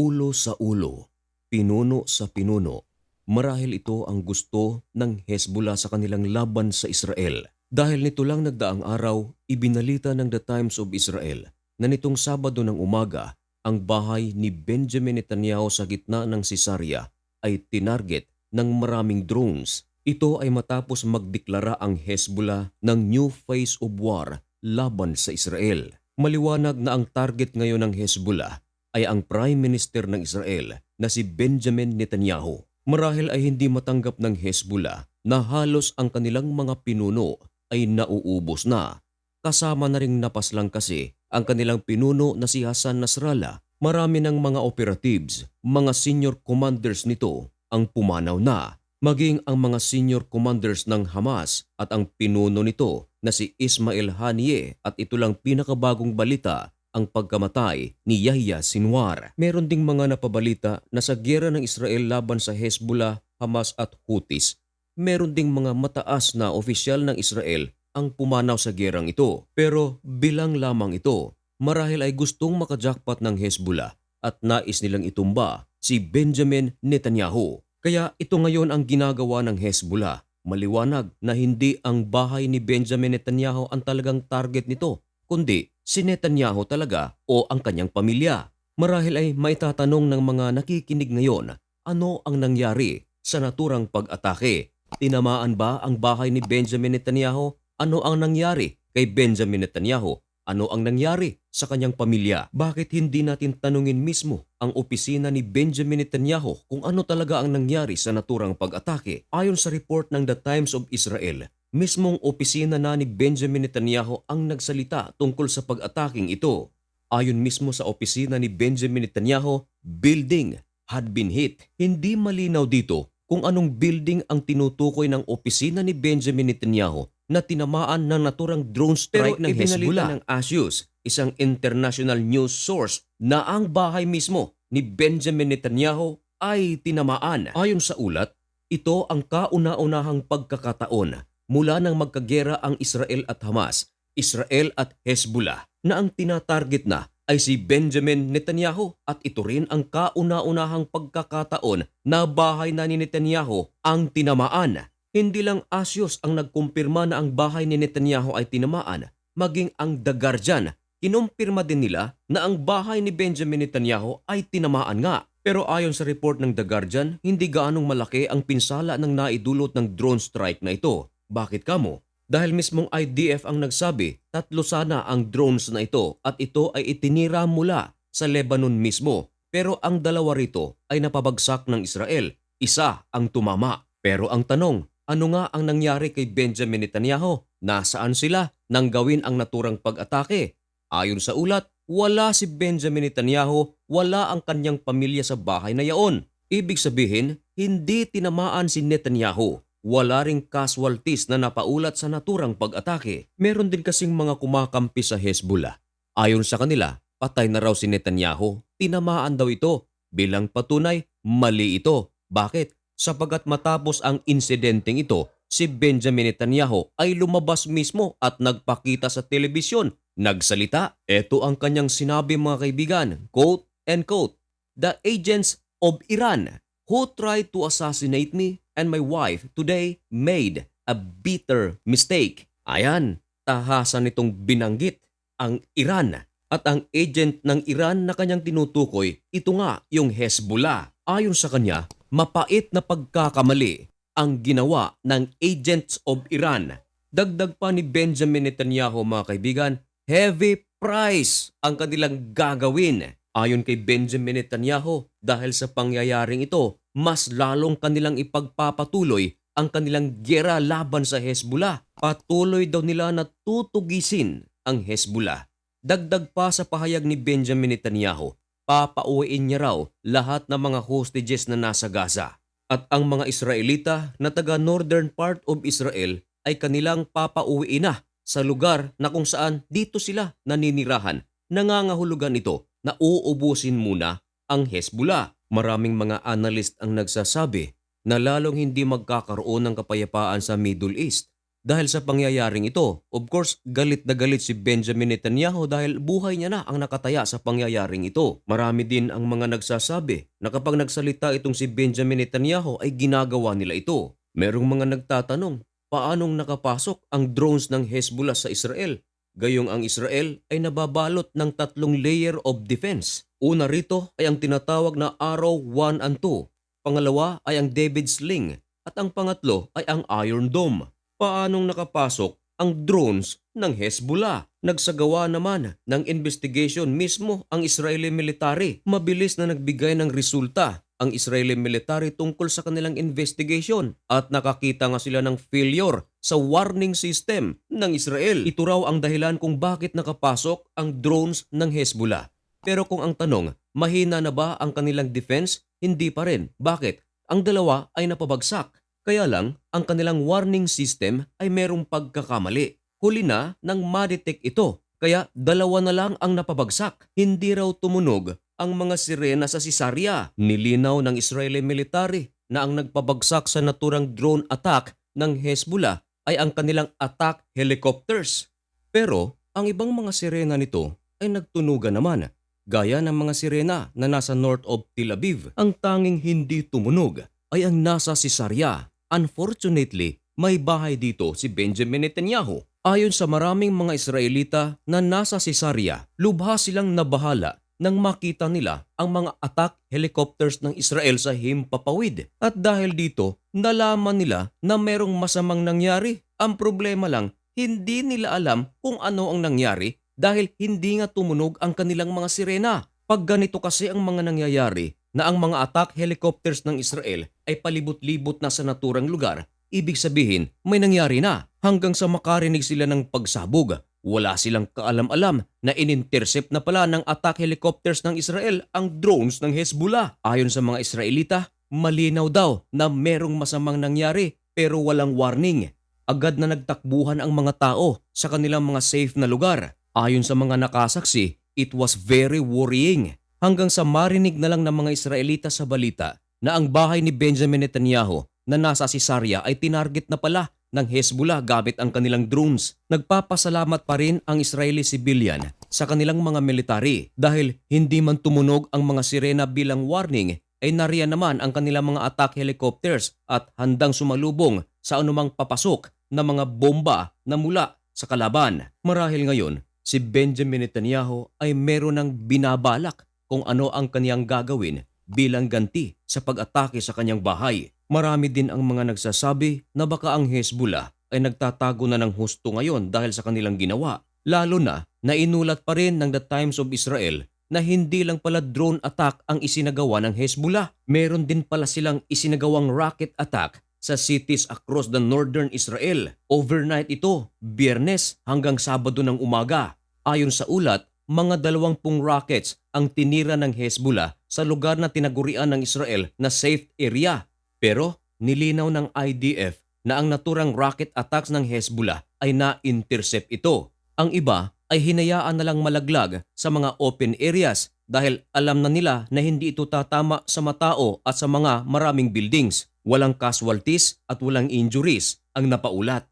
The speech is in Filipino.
Ulo sa ulo, pinuno sa pinuno, marahil ito ang gusto ng Hezbollah sa kanilang laban sa Israel. Dahil nito lang nagdaang araw, ibinalita ng The Times of Israel na nitong Sabado ng umaga, ang bahay ni Benjamin Netanyahu sa gitna ng Caesarea ay tinarget ng maraming drones. Ito ay matapos magdeklara ang Hezbollah ng new phase of war laban sa Israel. Maliwanag na ang target ngayon ng Hezbollah ay ang Prime Minister ng Israel na si Benjamin Netanyahu. Marahil ay hindi matanggap ng Hezbollah na halos ang kanilang mga pinuno ay nauubos na. Kasama na ring napaslang kasi ang kanilang pinuno na si Hassan Nasrallah. Marami ng mga operatives, mga senior commanders nito ang pumanaw na. Maging ang mga senior commanders ng Hamas at ang pinuno nito na si Ismail Haniyeh at ito lang pinakabagong balita ang pagkamatay ni Yahya Sinwar. Meron ding mga napabalita na sa gera ng Israel laban sa Hezbollah, Hamas at Houthis, meron ding mga mataas na opisyal ng Israel ang pumanaw sa gerang ito. Pero bilang lamang ito, marahil ay gustong makajakpat ng Hezbollah at nais nilang itumba si Benjamin Netanyahu. Kaya ito ngayon ang ginagawa ng Hezbollah. Maliwanag na hindi ang bahay ni Benjamin Netanyahu ang talagang target nito, kundi si Netanyahu talaga o ang kanyang pamilya. Marahil ay maitatanong ng mga nakikinig ngayon, ano ang nangyari sa naturang pag-atake? Tinamaan ba ang bahay ni Benjamin Netanyahu? Ano ang nangyari kay Benjamin Netanyahu? Ano ang nangyari sa kanyang pamilya? Bakit hindi natin tanungin mismo ang opisina ni Benjamin Netanyahu kung ano talaga ang nangyari sa naturang pag-atake? Ayon sa report ng The Times of Israel, mismong opisina na ni Benjamin Netanyahu ang nagsalita tungkol sa pag-ataking ito. Ayon mismo sa opisina ni Benjamin Netanyahu, building had been hit. Hindi malinaw dito kung anong building ang tinutukoy ng opisina ni Benjamin Netanyahu na tinamaan ng naturang drone strike Pero ng Hezbollah ng Axios, isang international news source na ang bahay mismo ni Benjamin Netanyahu ay tinamaan. Ayon sa ulat, ito ang kauna-unahang pagkakataon mula nang magkagera ang Israel at Hamas, Israel at Hezbollah na ang tinatarget na ay si Benjamin Netanyahu at ito rin ang kauna-unahang pagkakataon na bahay na ni Netanyahu ang tinamaan. Hindi lang Axios ang nagkumpirma na ang bahay ni Netanyahu ay tinamaan, maging ang The Guardian, kinumpirma din nila na ang bahay ni Benjamin Netanyahu ay tinamaan nga. Pero ayon sa report ng The Guardian, hindi gaanong malaki ang pinsala ng naidulot ng drone strike na ito. Bakit kamo? Dahil mismong IDF ang nagsabi, tatlo sana ang drones na ito at ito ay itinira mula sa Lebanon mismo. Pero ang dalawa rito ay napabagsak ng Israel. Isa ang tumama. Pero ang tanong, ano nga ang nangyari kay Benjamin Netanyahu? Nasaan sila nang gawin ang naturang pag-atake? Ayon sa ulat, wala si Benjamin Netanyahu, wala ang kanyang pamilya sa bahay na yaon. Ibig sabihin, hindi tinamaan si Netanyahu. Wala ring casualties na napaulat sa naturang pag-atake. Meron din kasing mga kumakampi sa Hezbollah. Ayon sa kanila, patay na raw si Netanyahu. Tinamaan daw ito. Bilang patunay, mali ito. Bakit? Sapagat matapos ang insidenteng ito, si Benjamin Netanyahu ay lumabas mismo at nagpakita sa telebisyon. Nagsalita. Ito ang kanyang sinabi mga kaibigan. Quote and quote. The agents of Iran who tried to assassinate me and my wife today made a bitter mistake. Ayan, tahasan nitong binanggit ang Iran at ang agent ng Iran na kanyang tinutukoy, ito nga yung Hezbollah. Ayon sa kanya, mapait na pagkakamali ang ginawa ng agents of Iran. Dagdag pa ni Benjamin Netanyahu mga kaibigan, heavy price ang kanilang gagawin. Ayon kay Benjamin Netanyahu, dahil sa pangyayaring ito, mas lalong kanilang ipagpapatuloy ang kanilang gera laban sa Hezbollah. Patuloy daw nila na tutugisin ang Hezbollah. Dagdag pa sa pahayag ni Benjamin Netanyahu, papauwiin niya raw lahat ng mga hostages na nasa Gaza. At ang mga Israelita na taga northern part of Israel ay kanilang papauwiin na sa lugar na kung saan dito sila naninirahan. Nangangahulugan ito na uubusin muna ang Hezbollah. Maraming mga analyst ang nagsasabi na lalong hindi magkakaroon ng kapayapaan sa Middle East dahil sa pangyayaring ito. Of course, galit na galit si Benjamin Netanyahu dahil buhay niya na ang nakataya sa pangyayaring ito. Marami din ang mga nagsasabi na kapag nagsalita itong si Benjamin Netanyahu ay ginagawa nila ito. Merong mga nagtatanong, paanong nakapasok ang drones ng Hezbollah sa Israel? Gayong ang Israel ay nababalot ng tatlong layer of defense. Una rito ay ang tinatawag na Arrow 1 and 2. Pangalawa ay ang David Sling at ang pangatlo ay ang Iron Dome. Paanong nakapasok ang drones ng Hezbollah? Nagsagawa naman ng investigation mismo ang Israeli military. Mabilis na nagbigay ng resulta ang Israeli military tungkol sa kanilang investigation at nakakita nga sila ng failure sa warning system ng Israel. Ito raw ang dahilan kung bakit nakapasok ang drones ng Hezbollah. Pero kung ang tanong, mahina na ba ang kanilang defense? Hindi pa rin. Bakit? Ang dalawa ay napabagsak. Kaya lang, ang kanilang warning system ay merong pagkakamali. Huli na nang madetect ito. Kaya dalawa na lang ang napabagsak. Hindi raw tumunog ang mga sirena sa Sisaria. Nilinaw ng Israeli military na ang nagpabagsak sa naturang drone attack ng Hezbollah ay ang kanilang attack helicopters. Pero ang ibang mga sirena nito ay nagtunugan naman gaya ng mga sirena na nasa north of Tel Aviv. Ang tanging hindi tumunog ay ang nasa Sisaria. Unfortunately, may bahay dito si Benjamin Netanyahu. Ayon sa maraming mga Israelita na nasa Sisaria, lubha silang nabahala nang makita nila ang mga attack helicopters ng Israel sa Himpapawid. At dahil dito, nalaman nila na merong masamang nangyari. Ang problema lang, hindi nila alam kung ano ang nangyari dahil hindi nga tumunog ang kanilang mga sirena. Pag ganito kasi ang mga nangyayari na ang mga attack helicopters ng Israel ay palibot-libot na sa naturang lugar, ibig sabihin may nangyari na hanggang sa makarinig sila ng pagsabog. Wala silang kaalam-alam na inintercept na pala ng attack helicopters ng Israel ang drones ng Hezbollah. Ayon sa mga Israelita, malinaw daw na merong masamang nangyari pero walang warning. Agad na nagtakbuhan ang mga tao sa kanilang mga safe na lugar. Ayon sa mga nakasaksi, it was very worrying hanggang sa marinig na lang ng mga Israelita sa balita na ang bahay ni Benjamin Netanyahu na nasa Caesarea ay tinarget na pala ng Hezbollah gamit ang kanilang drones. Nagpapasalamat pa rin ang Israeli civilian sa kanilang mga military dahil hindi man tumunog ang mga sirena bilang warning ay nariyan naman ang kanilang mga attack helicopters at handang sumalubong sa anumang papasok na mga bomba na mula sa kalaban. Marahil ngayon, si Benjamin Netanyahu ay meron ng binabalak kung ano ang kaniyang gagawin bilang ganti sa pag-atake sa kanyang bahay. Marami din ang mga nagsasabi na baka ang Hezbollah ay nagtatago na ng husto ngayon dahil sa kanilang ginawa. Lalo na na inulat pa rin ng The Times of Israel na hindi lang pala drone attack ang isinagawa ng Hezbollah. Meron din pala silang isinagawang rocket attack sa cities across the northern Israel. Overnight ito, biyernes hanggang sabado ng umaga. Ayon sa ulat, mga dalawampung rockets ang tinira ng Hezbollah sa lugar na tinagurian ng Israel na safe area. Pero nilinaw ng IDF na ang naturang rocket attacks ng Hezbollah ay na-intercept ito. Ang iba ay hinayaan na lang malaglag sa mga open areas dahil alam na nila na hindi ito tatama sa matao at sa mga maraming buildings. Walang casualties at walang injuries ang napaulat.